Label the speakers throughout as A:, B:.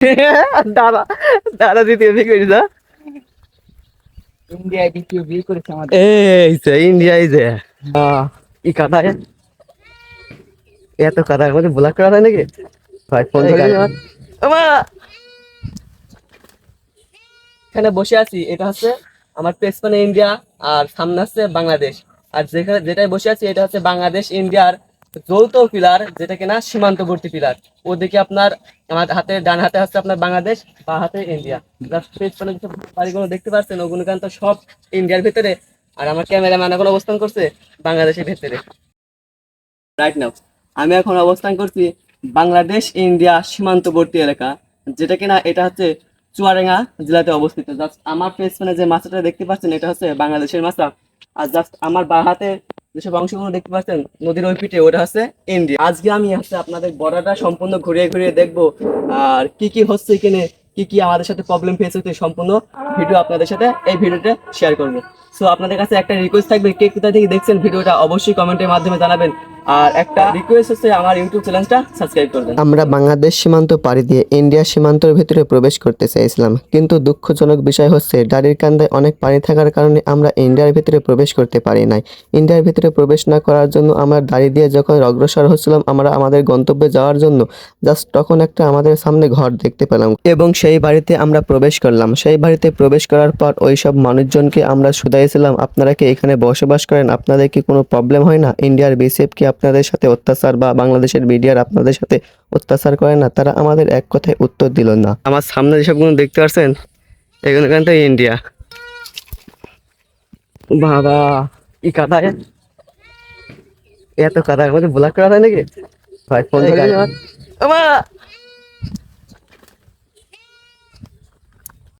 A: দাদা দাদা দ্বিতীয় বিয়ে করিস না
B: ইন্ডিয়ায় দ্বিতীয় বিয়ে করেছে আমাদের।
A: এই যে ইন্ডিয়ায় যে। ই কথা এত মধ্যে ব্লক করা হয় নাকি? ভাই ফোন
B: এখানে বসে আছি এটা হচ্ছে আমার পেছনে ইন্ডিয়া আর সামনে আছে বাংলাদেশ। আর যেখানে যেটাই বসে আছি এটা হচ্ছে বাংলাদেশ ইন্ডিয়ার যৌথ পিলার, যেটা কিনা সীমান্তবর্তী পিলার। ওদিকে আপনার আমার হাতে, ডান হাতে হচ্ছে আপনার বাংলাদেশ, বা হাতে ইন্ডিয়া। বাড়িগুলো দেখতে পাচ্ছেন ওগুলো কিন্তু সব ইন্ডিয়ার ভিতরে। আর আমার ক্যামেরাম্যান এখন অবস্থান করছে বাংলাদেশের ভেতরে। রাইট নাও আমি এখন অবস্থান করছি বাংলাদেশ, ইন্ডিয়া সীমান্তবর্তী এলাকা, যেটা কিনা এটা হচ্ছে চুয়াডাঙ্গা জেলাতে অবস্থিত। জাস্ট আমার পেছনে যে মাছটা দেখতে পাচ্ছেন, এটা হচ্ছে বাংলাদেশের মাছা। আর জাস্ট আমার বা হাতে যেসব অংশগুলো দেখতে পাচ্ছেন, নদীর ওই পিঠে, ওটা হচ্ছে ইন্ডিয়া। আজকে আমি হচ্ছে আপনাদের বর্ডারটা সম্পূর্ণ ঘুরিয়ে ঘুরিয়ে দেখব, আর কি কি হচ্ছে এখানে, কি কি আমাদের সাথে প্রবলেম ফেস হচ্ছে, সম্পূর্ণ ভিডিও আপনাদের সাথে এই ভিডিওটা শেয়ার করব। সো আপনাদের কাছে একটা রিকোয়েস্ট থাকবে, কে কোথায় থেকে দেখছেন ভিডিওটা, অবশ্যই কমেন্টের মাধ্যমে জানাবেন। আর একটা রিকোয়েস্ট হচ্ছে আমার ইউটিউব চ্যানেলটা সাবস্ক্রাইব করবেন।
C: আমরা বাংলাদেশ সীমান্ত পাড়ি দিয়ে ইন্ডিয়া সীমান্তের ভিতরে প্রবেশ করতে চাইছিলাম, কিন্তু দুঃখজনক বিষয় হচ্ছে গাড়ির কান্দায় অনেক পানি থাকার কারণে আমরা ইন্ডিয়ার ভিতরে প্রবেশ করতে পারি নাই। ইন্ডিয়ার ভিতরে প্রবেশ না করার জন্য আমরা গাড়ি দিয়ে যখন অগ্রসর হচ্ছিলাম, আমরা আমাদের গন্তব্যে যাওয়ার জন্য জাস্ট তখন একটা আমাদের সামনে ঘর দেখতে পেলাম এবং সেই বাড়িতে আমরা প্রবেশ করলাম। সেই বাড়িতে প্রবেশ করার পর ওই সব মানুষজনকে আমরা শুধাইছিলাম, আপনারা কি এখানে বসবাস করেন? আপনাদের কি কোনো প্রবলেম হয় না? ইন্ডিয়ার বিসিএফ কি আপনাদের সাথে অত্যাচার বা বাংলাদেশের মিডিয়ার আপনাদের সাথে অত্যাচার করে না, তারা আমাদের এক কথায় উত্তর দিল না।
A: আমার সামনে যেসবগুলো দেখতে পাচ্ছেন এগুলো কিন্তু ইন্ডিয়া। বাবা ই কাদা এত কাদার মধ্যে ব্লক করা হয় নাকি? ভাই ফোন
B: এই
A: করে
B: গাড়ি।
A: আমার আমা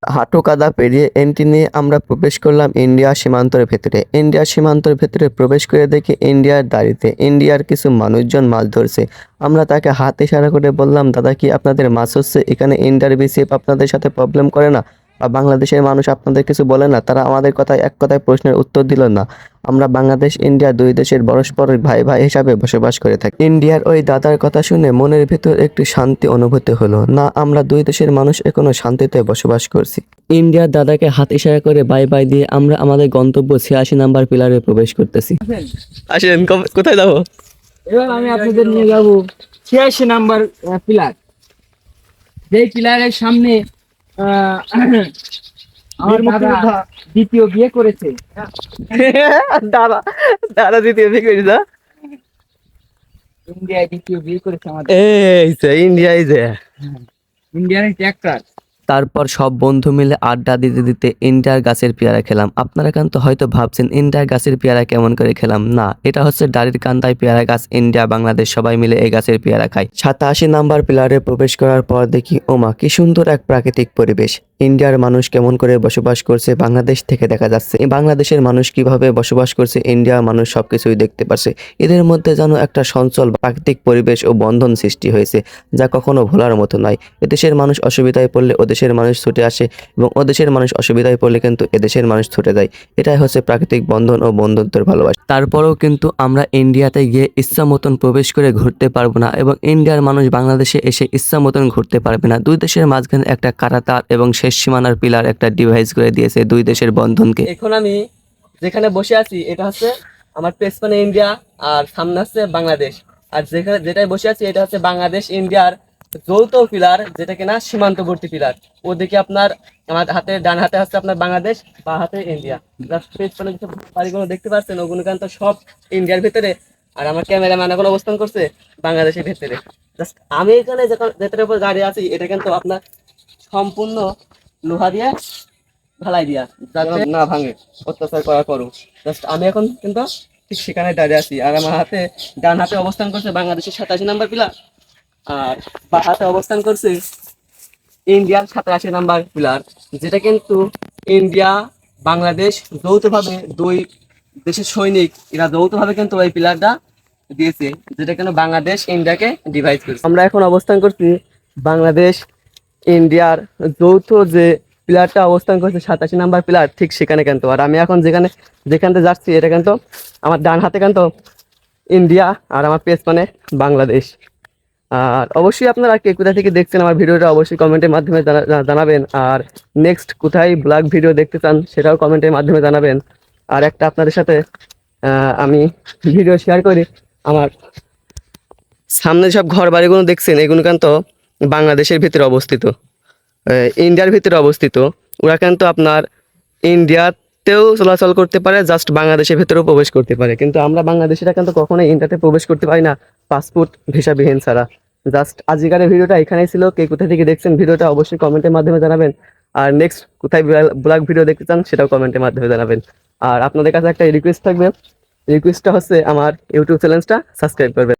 C: হাঁটু কাদা পেরিয়ে এন্ট্রি নিয়ে আমরা প্রবেশ করলাম ইন্ডিয়া সীমান্তের ভেতরে। ইন্ডিয়া সীমান্তের ভেতরে প্রবেশ করে দেখি ইন্ডিয়ার দাড়িতে ইন্ডিয়ার কিছু মানুষজন মাছ ধরছে। আমরা তাকে হাত ইশারা করে বললাম, দাদা কি আপনাদের মাছ হচ্ছে? এখানে ইন্ডিয়ার বিসিএফ আপনাদের সাথে প্রবলেম করে না? বা বাংলাদেশের মানুষ আপনাদের কিছু বলে না তারা আমাদের কথায় এক কথায় প্রশ্নের উত্তর দিল না। আমরা বাংলাদেশ ইন্ডিয়া দুই দেশের পরস্পর ভাই ভাই হিসাবে বসবাস করে থাকি। ইন্ডিয়ার ওই দাদার কথা শুনে মনের ভিতর একটি শান্তি অনুভূতি হলো। না আমরা দুই দেশের মানুষ এখনও শান্তিতে বসবাস করছি। ইন্ডিয়ার দাদাকে হাত ইশারা করে বাই বাই দিয়ে আমরা আমাদের গন্তব্য ছিয়াশি নাম্বার পিলারে প্রবেশ করতেছি।
A: আসেন কবে- কোথায় যাব?
B: এবার আমি আপনাদের নিয়ে যাব ছিয়াশি নাম্বার পিলার। যেই পিলারের সামনে আমার দাদা দ্বিতীয় বিয়ে করেছে।
A: দাদা দাদা দ্বিতীয় বিয়ে করেছে
B: ইন্ডিয়ায় দ্বিতীয় বিয়ে করেছে আমাদের।
A: এই ইন্ডিয়ায় যে।
B: ইন্ডিয়ান ট্র্যাক্টর
C: তারপর সব বন্ধু মিলে আড্ডা দিতে দিতে ইন্ডিয়ার গাছের পেয়ারা খেলাম। আপনারা কিন্তু হয়তো ভাবছেন ইন্ডিয়ার গাছের পেয়ারা কেমন করে খেলাম? না, এটা হচ্ছে ডারির কান্দায় পেয়ারা গাছ, ইন্ডিয়া, বাংলাদেশ, সবাই মিলে এই গাছের পেয়ারা খায়। সাতাশি নাম্বার পিলারে প্রবেশ করার পর দেখি, ওমা, কি সুন্দর এক প্রাকৃতিক পরিবেশ। ইন্ডিয়ার মানুষ কেমন করে বসবাস করছে বাংলাদেশ থেকে দেখা যাচ্ছে। বাংলাদেশের মানুষ কীভাবে বসবাস করছে, ইন্ডিয়ার মানুষ সবকিছুই দেখতে পারছে। এদের মধ্যে যেন একটা সঞ্চল প্রাকৃতিক পরিবেশ ও বন্ধন সৃষ্টি হয়েছে, যা কখনো ভোলার মতো নয়। এদেশের মানুষ অসুবিধায় পড়লে ওদেশের মানুষ ছুটে আসে এবং ওদেশের মানুষ অসুবিধায় পড়লে কিন্তু এদেশের মানুষ ছুটে যায়। এটাই হচ্ছে প্রাকৃতিক বন্ধন ও বন্ধুত্বের ভালোবাসা। তারপরেও কিন্তু আমরা ইন্ডিয়াতে গিয়ে ইচ্ছা মতন প্রবেশ করে ঘুরতে পারব না এবং ইন্ডিয়ার মানুষ বাংলাদেশে এসে ইচ্ছা মতন ঘুরতে পারবে না। দুই দেশের মাঝখানে একটা কারাতার এবং শেষ সীমানার পিলার একটা ডিভাইস করে দিয়েছে দুই দেশের বন্ধনকে।
B: এখন আমি যেখানে বসে আছি, এটা হচ্ছে আমার পেছনে ইন্ডিয়া আর সামনে হচ্ছে বাংলাদেশ। আর যেখানে, যেটাই বসে আছি, এটা হচ্ছে বাংলাদেশ, ইন্ডিয়ার যৌথ পিলার, যেটা কিনা সীমান্তবর্তী পিলার। ওদিকে আপনার, আমার হাতে, ডান হাতে হচ্ছে আপনার বাংলাদেশ, বা হাতে ইন্ডিয়া। পেছনে যে বাড়িগুলো দেখতে পাচ্ছেন, ওগুলো কিন্তু সব ইন্ডিয়ার ভিতরে। আর আমার ক্যামেরাম্যান এখন অবস্থান করছে বাংলাদেশের ভিতরে। জাস্ট আমি এখানে যেটার উপর গাড়ি আছি, এটা কিন্তু আপনার সম্পূর্ণ লোহা দিয়ে ঢালাই দিয়া। যাতে না ভাঙে, অত্যাচার করা করু জাস্ট আমি এখন কিন্তু ঠিক সেখানে দাঁড়িয়ে আছি। আর আমার হাতে, ডান হাতে অবস্থান করছে বাংলাদেশের সাতাশি নাম্বার পিলার। আর বা হাতে অবস্থান করছে ইন্ডিয়ার সাতাশি নাম্বার পিলার। যেটা কিন্তু ইন্ডিয়া, বাংলাদেশ যৌথভাবে দুই দেশের সৈনিক, এরা যৌথভাবে কিন্তু ওই পিলারটা দিয়েছে, যেটা কিন্তু বাংলাদেশ ইন্ডিয়াকে ডিভাইড করেছে। আমরা এখন অবস্থান করছি বাংলাদেশ ইন্ডিয়ার যৌথ যে প্লেয়ারটা অবস্থান করছে সাতাশি নাম্বার প্লেয়ার ঠিক সেখানে কিন্তু। আর আমি এখন যেখানে যেখান থেকে যাচ্ছি, এটা কিন্তু আমার ডান হাতে কিন্তু ইন্ডিয়া আর আমার পেছ মানে বাংলাদেশ। আর অবশ্যই আপনারা কে কোথা থেকে দেখছেন আমার ভিডিওটা অবশ্যই কমেন্টের মাধ্যমে জানা- জানাবেন। আর নেক্সট কোথায় ব্লগ ভিডিও দেখতে চান, সেটাও কমেন্টের মাধ্যমে জানাবেন। আর একটা আপনাদের সাথে আমি ভিডিও শেয়ার করি। আমার সামনে সব ঘর বাড়িগুলো দেখছেন, এগুলো কিন্তু বাংলাদেশের ভিতরে অবস্থিত ইন্ডিয়ার ভিতরে অবস্থিত। ওরা কিন্তু আপনার ইন্ডিয়াতেও চলাচল করতে পারে জাস্ট বাংলাদেশের ভেতরেও প্রবেশ করতে পারে। কিন্তু আমরা বাংলাদেশিরা কিন্তু কখনোই ইন্ডিয়াতে প্রবেশ করতে পারি না পাসপোর্ট ভিসাবিহীন ছাড়া। জাস্ট আজকের ভিডিওটা এখানেই ছিল। কে কোথা থেকে দেখছেন ভিডিওটা অবশ্যই কমেন্টের মাধ্যমে জানাবেন। আর নেক্সট কোথায় ব্লগ ভিডিও দেখতে চান সেটাও কমেন্টের মাধ্যমে জানাবেন। আর আপনাদের কাছে একটা রিকোয়েস্ট থাকবে। রিকোয়েস্টটা হচ্ছে আমার ইউটিউব চ্যানেলটা সাবস্ক্রাইব করবেন।